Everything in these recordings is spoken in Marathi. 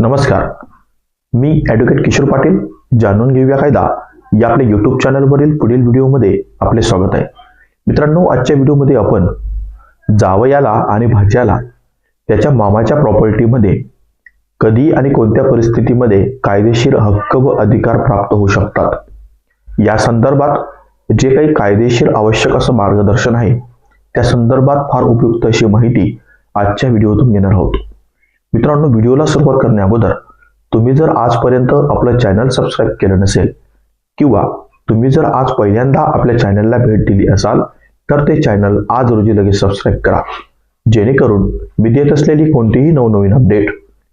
नमस्कार. मी ॲडव्होकेट किशोर पाटील जाणून घेऊया कायदा. या आपल्या यूट्यूब चॅनलवरील पुढील व्हिडिओमध्ये आपले स्वागत आहे. मित्रांनो आजच्या व्हिडिओमध्ये आपण जावयाला आणि भाज्याला त्याच्या मामाच्या प्रॉपर्टीमध्ये कधी आणि कोणत्या परिस्थितीमध्ये कायदेशीर हक्क व अधिकार प्राप्त होऊ शकतात? या संदर्भात जे काही कायदेशीर आवश्यक असं मार्गदर्शन आहे त्या संदर्भात फार उपयुक्त अशी माहिती आजच्या व्हिडिओतून घेणार आहोत. मित्रांनो व्हिडिओला सुरुवात करण्याअगोदर तुम्ही जर आजपर्यंत आपलं चॅनल सबस्क्राईब केलं नसेल किंवा तुम्ही जर आज पहिल्यांदा आपल्या चॅनलला भेट दिली असाल तर ते चॅनल आज रोजी लगेच सबस्क्राईब करा. जेणेकरून मी देत असलेली कोणतीही नवनवीन अपडेट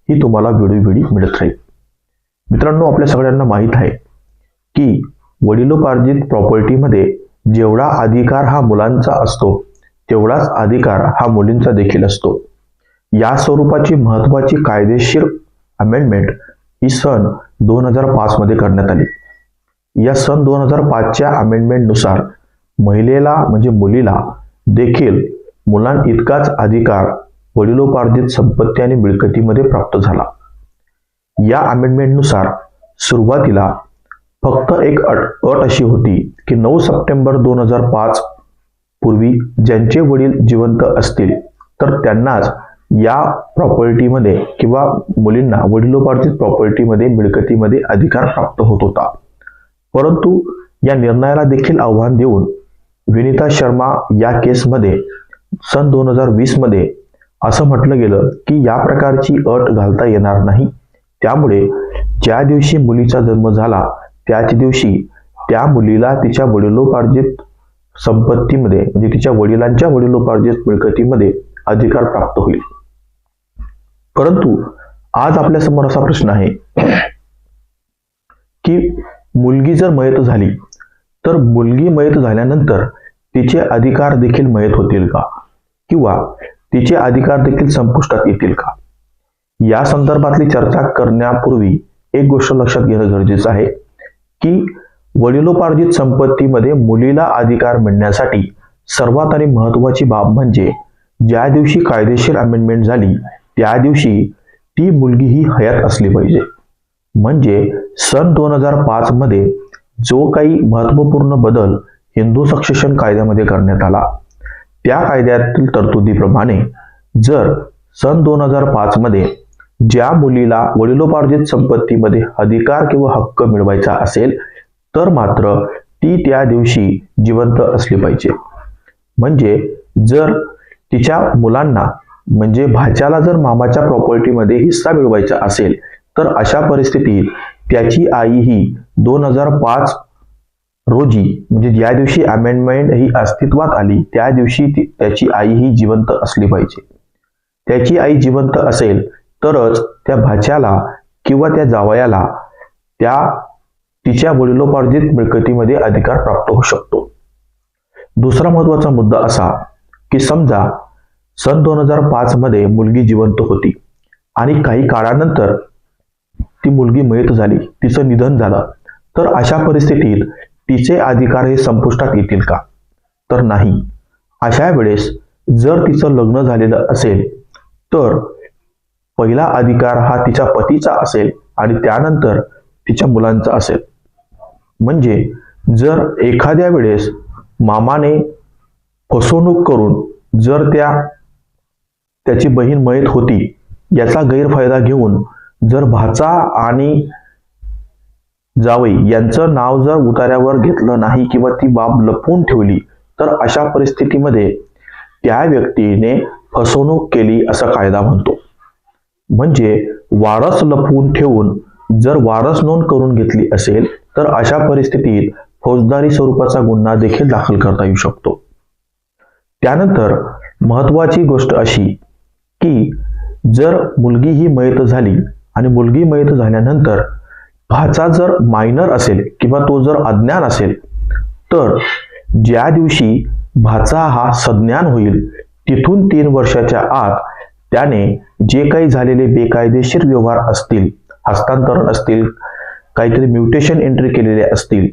ही तुम्हाला वेळोवेळी मिळत राहील. मित्रांनो आपल्या सगळ्यांना माहीत आहे की वडिलोपार्जित प्रॉपर्टीमध्ये जेवढा अधिकार हा मुलांचा असतो तेवढाच अधिकार हा मुलींचा देखील असतो. या स्वरूपाची महत्वाची कायदेशीर अमेंडमेंट ही सन दोन हजार पाच मध्ये करण्यात आली. या सन दोन हजार पाचच्या अमेंडमेंटनुसार महिलेला म्हणजे मुलीला देखील मुलां इतकाच अधिकार वडिलोपार्जित संपत्ती आणि मिळकतीमध्ये प्राप्त झाला. या अमेंडमेंटनुसार सुरुवातीला फक्त एक अट अट अशी होती की नऊ सप्टेंबर दोन हजार पाच पूर्वी ज्यांचे वडील जिवंत असतील तर त्यांनाच या प्रॉपर्टीमध्ये किंवा मुलींना वडिलोपार्जित प्रॉपर्टीमध्ये मिळकतीमध्ये अधिकार प्राप्त होत होता. परंतु या निर्णयाला देखील आव्हान देऊन विनिता शर्मा या केसमध्ये सन दोन हजार वीसमध्ये असं म्हटलं गेलं की या प्रकारची अट घालता येणार नाही. त्यामुळे ज्या दिवशी मुलीचा जन्म झाला त्याच दिवशी त्या मुलीला तिच्या वडिलोपार्जित संपत्तीमध्ये म्हणजे तिच्या वडिलांच्या वडिलोपार्जित मिळकतीमध्ये अधिकार प्राप्त होईल. परंतु आज आपल्यासमोर असा प्रश्न आहे की मुलगी जर मयत झाली तर मुलगी मयत झाल्यानंतर तिचे अधिकार देखील मयत होतील का? किंवा तिचे अधिकार देखील संपुष्टात येतील का? या संदर्भातली चर्चा करण्यापूर्वी एक गोष्ट लक्षात घेणं गरजेचं आहे की वडिलोपार्जित संपत्तीमध्ये मुलीला अधिकार मिळण्यासाठी सर्वात आणि महत्वाची बाब म्हणजे ज्या दिवशी कायदेशीर अमेंडमेंट झाली त्या दिवशी ती मुलगी ही हयात असली पाहिजे. म्हणजे सन दोन हजार पाच मध्ये जो काही महत्त्वपूर्ण बदल हिंदू सक्सेशन कायद्यामध्ये करण्यात आला त्या कायद्यातील तरतुदीप्रमाणे जर सन दोन हजार पाच मध्ये ज्या मुलीला वडिलोपार्जित संपत्तीमध्ये अधिकार किंवा हक्क मिळवायचा असेल तर मात्र ती त्या दिवशी जिवंत असली पाहिजे. म्हणजे जर तिच्या मुलांना म्हणजे भाच्याला जर मामाच्या प्रॉपर्टीमध्ये हिस्सा मिळवायचा असेल तर अशा परिस्थितीत त्याची आई ही दोन हजार पाच रोजी म्हणजे ज्या दिवशी अमेंडमेंट ही अस्तित्वात आली त्या दिवशी त्याची आई ही जिवंत असली पाहिजे. त्याची आई जिवंत असेल तरच त्या भाच्याला किंवा त्या जावयाला त्या तिच्या वडिलोपार्जित मिळकतीमध्ये अधिकार प्राप्त होऊ शकतो. दुसरा महत्त्वाचा मुद्दा असा की समजा सन दोन हजार पाच मध्ये मुलगी जिवंत होती. आणि काही काळानंतर ती मुलगी मयत झाली. तिचं निधन झालं. तर अशा परिस्थितीत तिचे अधिकार हे संपुष्टात येतील का? तर नाही. अशा वेळेस जर तिचं लग्न झालेलं असेल तर पहिला अधिकार हा तिच्या पतीचा असेल आणि त्यानंतर तिच्या मुलांचा असेल. म्हणजे जर एखाद्या वेळेस मामाने फसवणूक करून जर त्या त्याची बहीण मयत होती याचा गैरफायदा घेऊन जर भाचा आणि जावई यांचं नाव जर उतार्यावर घेतलं नाही किंवा ती बाब लपवून ठेवली तर अशा परिस्थितीमध्ये त्या व्यक्तीने फसवणूक केली असा कायदा म्हणतो. म्हणजे वारस लपवून ठेवून जर वारस नोंद करून घेतली असेल तर अशा परिस्थितीत फौजदारी स्वरूपाचा गुन्हा देखील दाखल करता येऊ शकतो. त्यानंतर महत्वाची गोष्ट अशी की जर मुलगी ही मयत झाली आणि मुलगी मयत झाल्यानंतर भाचा जर मायनर असेल किंवा तो जर अज्ञान असेल तर ज्या दिवशी भाचा हा सज्ञान होईल तिथून तीन वर्षाच्या आत त्याने जे काही झालेले बेकायदेशीर व्यवहार असतील हस्तांतरण असतील काहीतरी म्युटेशन एंट्री केलेले असतील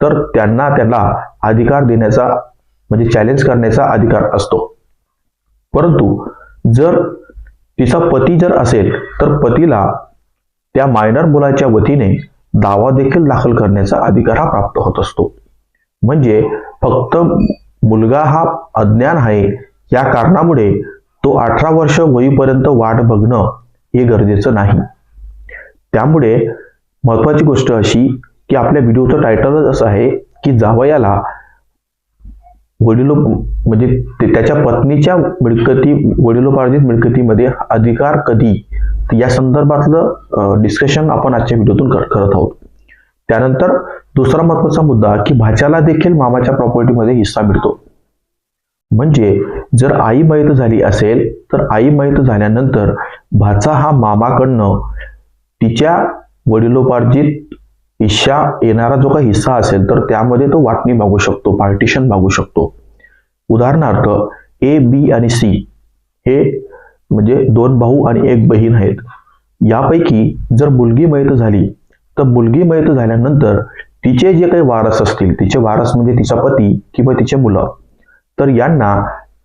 तर त्यांना त्याला अधिकार देण्याचा म्हणजे चॅलेंज करण्याचा अधिकार असतो. परंतु जर तिचा पती जर असेल तर पतीला त्या मायनर मुलाच्या वतीने दावा देखील दाखल करण्याचा अधिकार हा प्राप्त होत असतो. म्हणजे फक्त मुलगा हा अज्ञान आहे या कारणामुळे तो अठरा वर्ष होईपर्यंत वाट बघणं हे गरजेचं नाही. त्यामुळे महत्वाची गोष्ट अशी की आपल्या व्हिडिओचं टायटलच असं आहे की जावयाला वडिलो म्हणजे ते- त्याच्या पत्नीच्या मिळकती वडिलोपार्जित मिळकतीमध्ये अधिकार कधी? या संदर्भातलं डिस्कशन आपण आजच्या व्हिडिओतून करत आहोत. त्यानंतर दुसरा महत्त्वाचा मुद्दा की भाच्याला देखील मामाच्या प्रॉपर्टीमध्ये हिस्सा मिळतो. म्हणजे जर आई मयत झाली असेल तर आई मयत झाल्यानंतर भाचा हा मामाकडनं तिच्या वडिलोपार्जित हिस्सा येणारा जो काही हिस्सा असेल तर त्यामध्ये तो वाटणी मागू शकतो पार्टिशन मागू शकतो. उदाहरणार्थ ए बी आणि सी हे म्हणजे दोन भाऊ आणि एक बहीण आहेत. यापैकी जर मुलगी मयत झाली तर मुलगी मयत झाल्यानंतर तिचे जे काही वारस असतील तिचे वारस म्हणजे तिचा पती किंवा तिचे मुलं तर यांना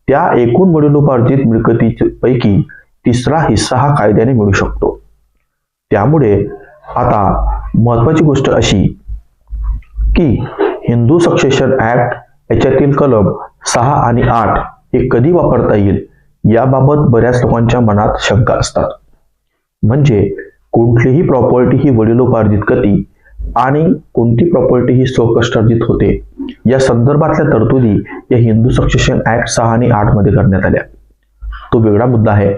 त्या एकूण वडिलोपार्जित मिळकतीपैकी तिसरा हिस्सा हा कायद्याने मिळू शकतो. त्यामुळे आता महत्वाची गोष्ट अशी की हिंदू सक्सेशन ऍक्ट याच्यातील कलम सहा आणि आठ हे कधी वापरता येईल याबाबत बऱ्याच लोकांच्या मनात शंका असतात. म्हणजे कुठलीही प्रॉपर्टी ही वडिलोपार्जित गती आणि कोणती प्रॉपर्टी ही स्वकष्टार्जित होते या संदर्भातल्या तरतुदी या हिंदू सक्सेशन ऍक्ट सहा आणि आठमध्ये करण्यात आल्या. तो वेगळा मुद्दा आहे.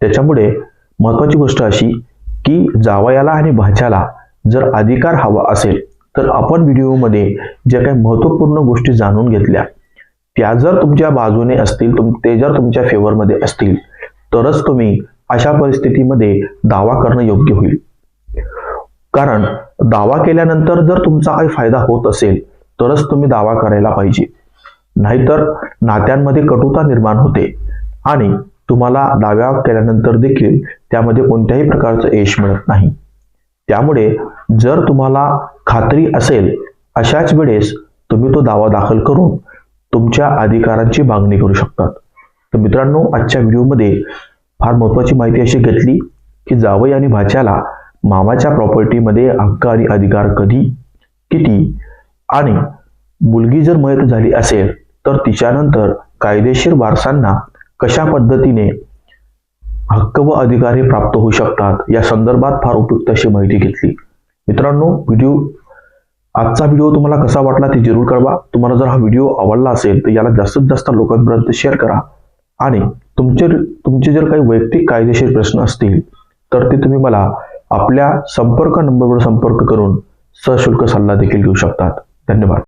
त्याच्यामुळे महत्वाची गोष्ट अशी की जावयाला आणि भाच्याला जर अधिकार हवा असेल तर आपण व्हिडिओमध्ये ज्या काही महत्त्वपूर्ण गोष्टी जाणून घेतल्या त्या जर तुमच्या बाजूने असतील तुम ते जर तुमच्या फेवरमध्ये असतील तरच तुम्ही अशा परिस्थितीमध्ये दावा करणं योग्य होईल. कारण दावा केल्यानंतर जर तुमचा काही फायदा होत असेल तरच तुम्ही दावा करायला पाहिजे. नाहीतर नात्यांमध्ये कटुता निर्माण होते आणि तुम्हाला दाव्या केल्यानंतर देखील त्यामध्ये कोणत्याही प्रकारचं यश मिळत नाही. त्यामुळे जर तुम्हाला खात्री असेल अशाच वेळेस तुम्ही तो दावा दाखल करून तुमच्या अधिकारांची मागणी करू शकतात तर मित्रांनो आजच्या व्हिडिओमध्ये फार महत्त्वाची माहिती अशी घेतली की जावई आणि भाच्याला मामाच्या प्रॉपर्टीमध्ये हक्क आणि अधिकार कधी किती आणि मुलगी जर मयत झाली असेल तर तिच्यानंतर कायदेशीर वारसांना कशा पद्धतीने हक्क व अधिकार हे प्राप्त होऊ शकतात. या संदर्भात फार उपयुक्त अशी माहिती घेतली. मित्रांनो व्हिडिओ आजचा व्हिडिओ तुम्हाला कसा वाटला ते जरूर कळवा. तुम्हाला जर हा व्हिडिओ आवडला असेल तर याला जास्तीत जास्त लोकांपर्यंत शेअर करा. आणि तुमचे तुमचे जर काही वैयक्तिक कायदेशीर प्रश्न असतील तर ते तुम्ही मला आपल्या संपर्क नंबरवर संपर्क करून सशुल्क सल्ला देखील घेऊ शकतात. धन्यवाद.